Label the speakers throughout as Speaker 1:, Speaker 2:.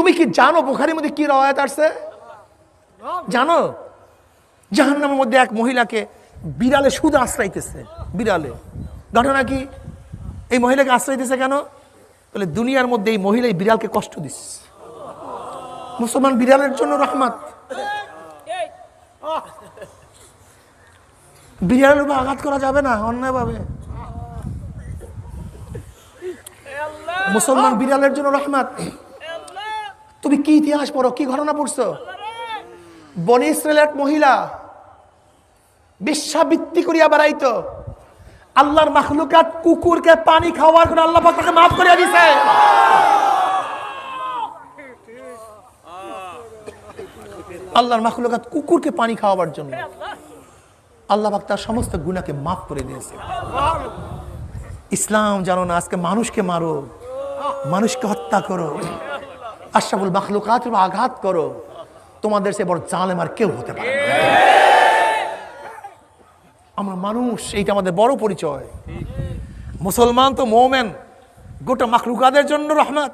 Speaker 1: তুমি কি জানো বোখারির মধ্যে কি রওয়ায়াত আসছে? জানো? জাহান্নামের মধ্যে এক মহিলাকে বিড়ালে শুধু আশ্রাইতেছে, বিড়ালে। ঘটনা কি? এই মহিলাকে আশ্রয় দিছে কেন? বলে দুনিয়ার মধ্যে এই মহিলা এই বিড়ালকে কষ্ট দিচ্ছে। মুসলমান বিড়ালের জন্য রহমত। বিড়ালের উপর আঘাত করা যাবে না, অন্যায়ভাবে। মুসলমান বিড়ালের জন্য রহমত। তুমি কি ইতিহাস পড়ো? কি ঘটনা পড়ছো? বনি ইসরায়েলের এক মহিলা বিশ্বাবৃত্তি করিয়া বেড়াইতো। আল্লাহর মাখলুকাত কুকুরকে পানি খাওয়ার করে আল্লাহ পাক তাকে মাফ করিয়া দিছে। আল্লাহর মাখলুকাত কুকুরকে পানি খাওয়াবার জন্য আল্লাহ পাক তার সমস্ত গুণাকে মাফ করে দিয়েছে। ইসলাম জানো না, আজকে মানুষকে মারো, মানুষকে হত্যা করো। আশরাফুল মাখলুকাত আঘাত করো, তোমাদের সে বড় জালেম আর কেউ হতে পারে। আমরা মানুষ, এইটা আমাদের বড় পরিচয়। মুসলমান তো মোমেন, গোটা মাখলুকাদের জন্য রহমত।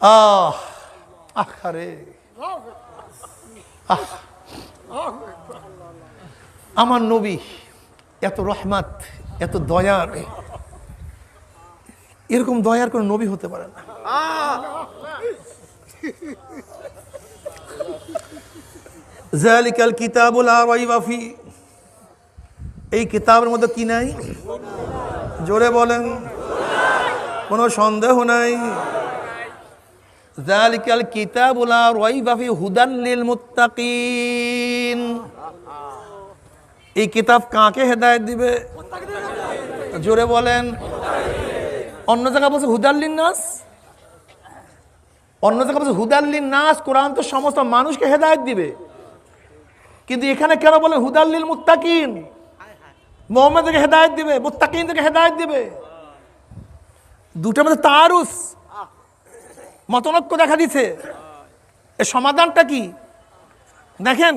Speaker 1: আহ আহ আমার নবী, এত রহমত, এত দয়ার এরকম দয়ার কোনো নবী হতে পারে না। জালিকাল কিতাবুল আরাইবাফি এই কিতাবের মধ্যে কি নাই? জোরে বলেন। কোনো সন্দেহ নাই। জালিকাল কিতাবুল আরাইবাফি হুদাল্লিল মুত্তাকিন। এই কিতাব কাকে হেদায়েত দিবে? জোরে বলেন। অন্য জায়গা বলছে হুদাল্লিন নাস অন্য জায়গা বলছে হুদাল্লিন নাস কোরআন তো সমস্ত মানুষকে হেদায়ত দিবে। কিন্তু এখানে কেন বলে হুদাল্লিল মুত্তাকিন মোহাম্মদকে হেদায়ত দিবে মুত্তাকিন থেকে হেদায়েত দিবে। দুটার মধ্যে তারুস। মতনৈক্য দেখা দিছে। এর সমাধানটা কি? দেখেন,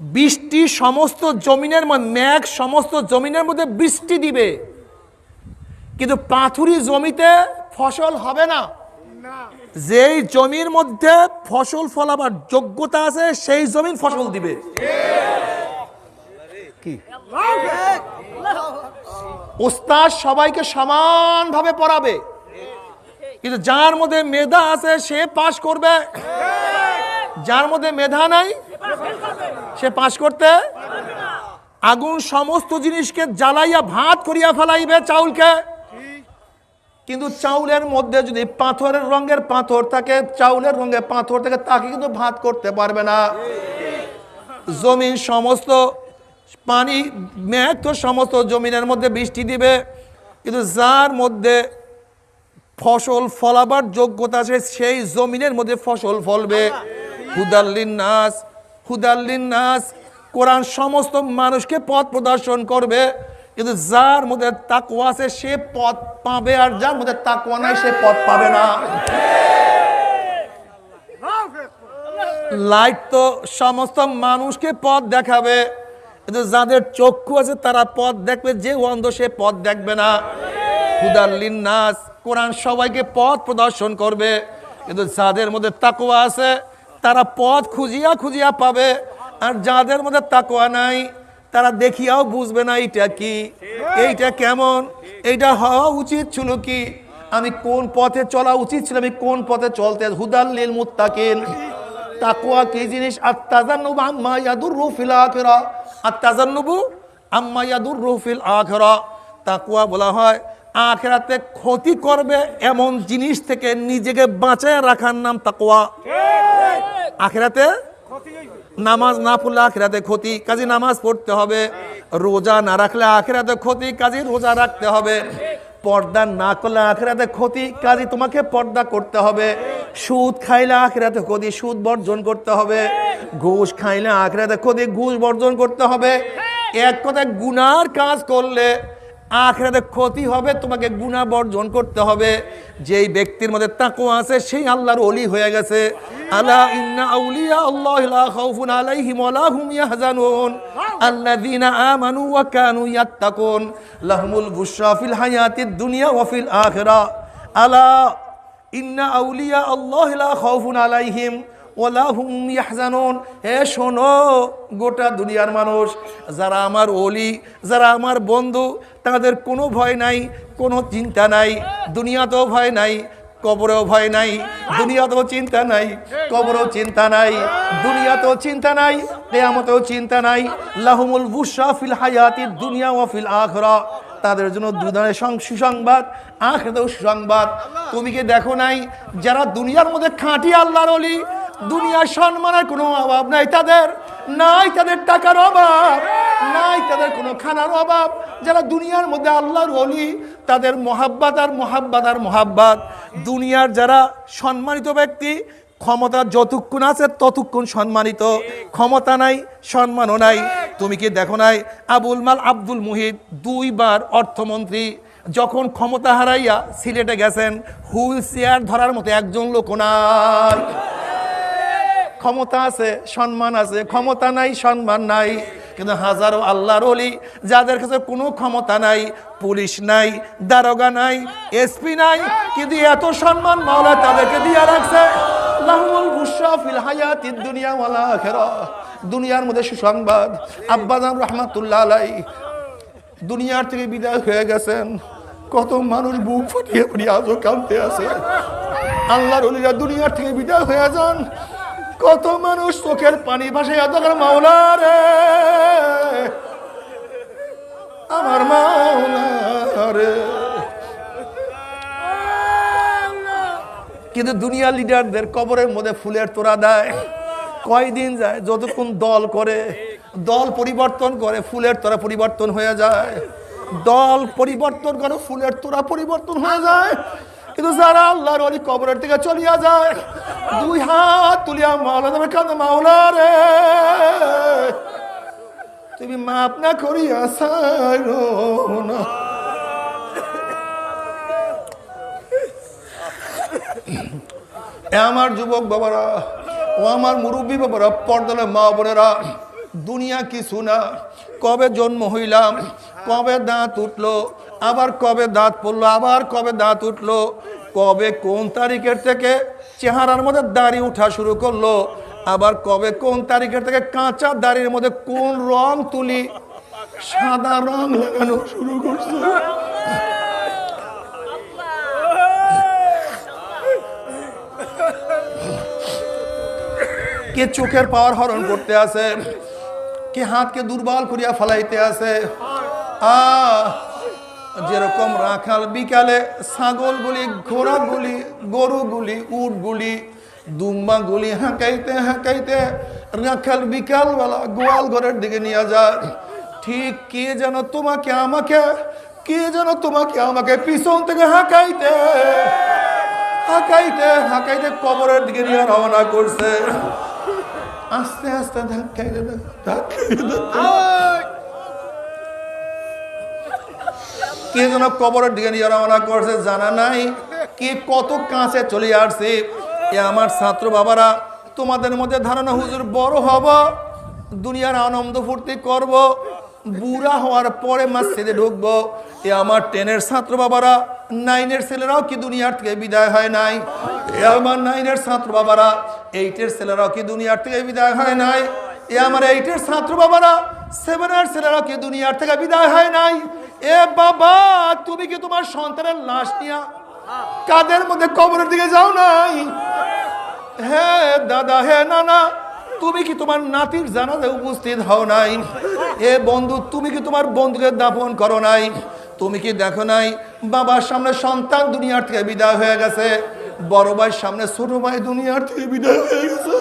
Speaker 1: বৃষ্টি সমস্ত জমিনের মধ্যে মেঘ সমস্ত জমিনের মধ্যে বৃষ্টি দিবে। কিন্তু পাথুরি জমিতে ফসল হবে না। যেই জমির মধ্যে ফসল ফলাবার যোগ্যতা আছে, সেই জমিন ফসল দিবে। কি? ওস্তাদ সবাইকে সমানভাবে পড়াবে। কিন্তু যার মধ্যে মেধা আছে, সে পাশ করবে। যার মধ্যে মেধা নাই, সে পাশ করতে আগুন সমস্ত জিনিসকে জ্বালাইয়া ভাত করিয়া ফেলাইবে চাউলকে। কিন্তু চাউলের মধ্যে যদি পাথরের রঙের পাথর থাকে, চাউলের রঙের পাথর থাকে তাকে কিন্তু ভাত করতে পারবে না। জমিন সমস্ত পানি, মেঘ তো সমস্ত জমিনের মধ্যে বৃষ্টি দিবে, কিন্তু যার মধ্যে ফসল ফলাবার যোগ্যতা আছে, সেই জমিনের মধ্যে ফসল ফলবে। হুদাল্লিন নাস হুদাল্লিন নাস কোরআন সমস্ত মানুষকে পথ প্রদর্শন করবে। কিন্তু যার মধ্যে তাকুয়া আছে, সে পথ পাবে আর যার মধ্যে তাকুয়া নাই, সে পথ পাবে না। লাইট তো সমস্ত মানুষকে পথ দেখাবে, কিন্তু যাদের চক্ষু আছে, তারা পথ দেখবে, যে অন্ধ সে পথ দেখবে না। হুদাল্লিন নাস কোরআন সবাইকে পথ প্রদর্শন করবে, কিন্তু যাদের মধ্যে তাকুয়া আছে, তারা পথ খুঁজিয়া খুঁজিয়া পাবে, আর যাদের মধ্যে তাকুয়া নাই তারা দেখিয়াও বুঝবে না এইটা কি? এইটা কেমন? এইটা হওয়া উচিত ছিল কি? আমি কোন পথে চলা উচিত ছিল? আমি কোন পথে চলতে? হুদাল্লিল মুত্তাকিন। তাকুয়া কি জিনিস? আত্তাজান্নুবু আম্মা ইয়াদুররু ফিল আখিরা। আত্তাজান্নুবু আম্মা ইয়াদুররু ফিল আখিরা। তাকুয়া বলা হয় আখেরাতে ক্ষতি করবে এমন জিনিস থেকে নিজেকে বাঁচায় রাখার নাম তাকুয়া আখেরাতে নামাজ না পড়লে আখেরাতে ক্ষতি, কাজে নামাজ পড়তে হবে। রোজা না রাখলে আখেরাতে ক্ষতি, কাজে রোজা রাখতে হবে। পর্দা না করলে আখেরাতে ক্ষতি, কাজে তোমাকে পর্দা করতে হবে। সুদ খাইলে আখেরাতে ক্ষতি, সুদ বর্জন করতে হবে। ঘুষ খাইলে আখেরাতে ক্ষতি, ঘুষ বর্জন করতে হবে। এক কথায় গুনার কাজ করলে আখেরাতে ক্ষতি হবে, তোমাকে গুনাহ বর্জন করতে হবে। যেই ব্যক্তির মধ্যে তাকওয়া আছে, সেই আল্লাহর অলি হয়ে গেছে। আলা ইন্না আউলিয়া আল্লাহ লা খাউফুন আলাইহিম ওয়া লা হুম ইয়াহজানুন। আল্লাযীনা আমানু ওয়া কানু ইয়াত্তাকুন। লাহুমুল বুশরা ফিল হায়াতিদ দুনিয়া ওয়া ফিল আখিরা। আলা ইন্না আউলিয়া আল্লাহ লা খাউফুন আলাইহিম। ওয়ালা হুম ইয়াহজানুন। হে শোনো, গোটা দুনিয়ার মানুষ, যারা আমার ওলি, যারা আমার বন্ধু, তাদের কোনো ভয় নাই, কোনো চিন্তা নাই, দুনিয়াতেও ভয় নাই, কবরেও ভয় নাই, দুনিয়াতেও চিন্তা নাই, কবরেও চিন্তা নাই, দুনিয়াতেও চিন্তা নাই, কেয়ামতেও চিন্তা নাই, লাহমুল বুশরা ফিল হায়াতি দুনিয়া ওয়া ফিল আখরা। তাদের জন্য দুধনের সুসংবাদ আখেতেও সুসংবাদ। তুমি কি দেখো নাই, যারা দুনিয়ার মধ্যে খাঁটি আল্লাহর অলি দুনিয়ার সম্মানের কোনো অভাব নাই তাদের নাই তাদের টাকার অভাব, নাই তাদের কোনো খানার অভাব। যারা দুনিয়ার মধ্যে আল্লাহর অলি তাদের মহাব্বাত আর মহাব্বাত আর মহাব্বাত। দুনিয়ার যারা সম্মানিত ব্যক্তি, ক্ষমতা যতক্ষণ আছে ততক্ষণ সম্মানিত। ক্ষমতা নাই, সম্মানও নাই। তুমি কি দেখো নাই, আবুল মাল আব্দুল মুহিত দুইবার অর্থমন্ত্রী, যখন ক্ষমতা হারাইয়া সিলেটে গেছেন, হুইল চেয়ার ধরার মতো একজন লোক নাই। ক্ষমতা আছে, সম্মান আছে। ক্ষমতা নাই, সম্মান নাই। কিন্তু হাজারো আল্লাহর অলি যাদের কাছে কোনো ক্ষমতা নাই, পুলিশ নাই, দারোগা নাই, এসপি নাই, কিন্তু এত সম্মান মাওলা তাদেরকে দিয়ে রাখছে। দুনিয়ার মধ্যে সুসংবাদ। আব্বাজান রহমাতুল্লাহ আলাই দুনিয়ার থেকে বিদায় হয়ে গেছেন। কত মানুষ বুক ফুটিয়ে ফুটিয়ে আজও কাঁদতে আছে। আল্লাহর অলিরা দুনিয়ার থেকে বিদায় হয়ে যান। কত মানুষ চোখের পানি ভাসাইয়া তখন মাওলা রে। আমার মাওলা রে। কিন্তু দুনিয়ার লিডারদের কবরের মধ্যে ফুলের তোড়া দেয়। কয়দিন যায়, যতক্ষণ দল করে, দল পরিবর্তন করে, ফুলের তোরা পরিবর্তন হয়ে যায়। দল পরিবর্তন করে, ফুলের তোরা পরিবর্তন হয়ে যায়। কিন্তু যারা আল্লাহর অলি কবরের থেকে চলিয়া যায়, দুই হাত তুলিয়া মাওলা দেবে মাওলা রে। তুমি মাপ না করিয়া সারো না। আমার যুবক বাবারা, ও আমার মুরব্বী বাবারা, পর্দালে মা বোনেরা, দুনিয়া কিছু না, কবে জন্ম হইলাম, কবে দাঁত উঠল আবার কবে দাঁত পড়ল, আবার কবে দাঁত উঠল, কবে কোন তারিখের থেকে চেহারার মধ্যে দাড়ি উঠা শুরু করল, আবার কবে কোন তারিখের থেকে কাঁচা দাড়ির মধ্যে কোন রং তুলি, সাদা রং লাগানো শুরু করছে। কে চোখের পাওয়ার হরণ করতে আছে কে হাতকে দুর্বল করিয়া ফলাইতে আছে আ যেরকম রাখাল বিকালে ছাগলগুলি ঘোড়াগুলি গরুগুলি উটগুলি দুম্বাগুলি হাঁকাইতে হাঁকাইতে রাখাল বিকালবেলা গোয়াল ঘরের দিকে নিয়ে যায়। ঠিক কে যেন তোমাকে আমাকে, কে যেন তোমাকে আমাকে পিছন থেকে হাঁকাইতে হাঁকাইতে হাঁকাইতে কবরের দিকে নিয়ে রওনা করছে। আস্তে আস্তে ধাক্কাইতে ধাক্কাইতে কে যেন কবরের দিকে নিয়ে রওনা করছে জানা নাই। কে কত কাছে চলে আসছে। এ আমার ছাত্র বাবারা, তোমাদের মধ্যে ধারণা হুজুর বড় হব, দুনিয়ার আনন্দ ফুর্তি করব, বুড়া হওয়ার পরে মসজিদে ঢুকবো। এ আমার টেনের ছাত্র বাবারা, নাইনের ছেলেরাও কি দুনিয়ার থেকে বিদায় হয় নাই? এ আমার নাইনের ছাত্র বাবারা, এইটের ছেলেরাও কি দুনিয়ার থেকে বিদায় হয় নাই? এ আমার এইটের ছাত্র বাবারা সেভেনের ছেলেরাও কি দুনিয়ার থেকে বিদায় হয় নাই? এ বাবা, তুমি কি তোমার সন্তানের লাশ নিয়া কাদের মধ্যে কবরের দিকে যাও নাই? হে দাদা, হে নানা, তুমি কি তোমার নাতির জানাজে উপস্থিত হও নাই? এ বন্ধু, তুমি কি তোমার বন্ধুকে দাফন করো নাই? তুমি কি দেখো নাই? বাবার সামনে সন্তান দুনিয়ার থেকে বিদায় হয়ে গেছে। বড় ভাইয়ের সামনে ছোট ভাই দুনিয়ার থেকে বিদায় হয়ে গেছে।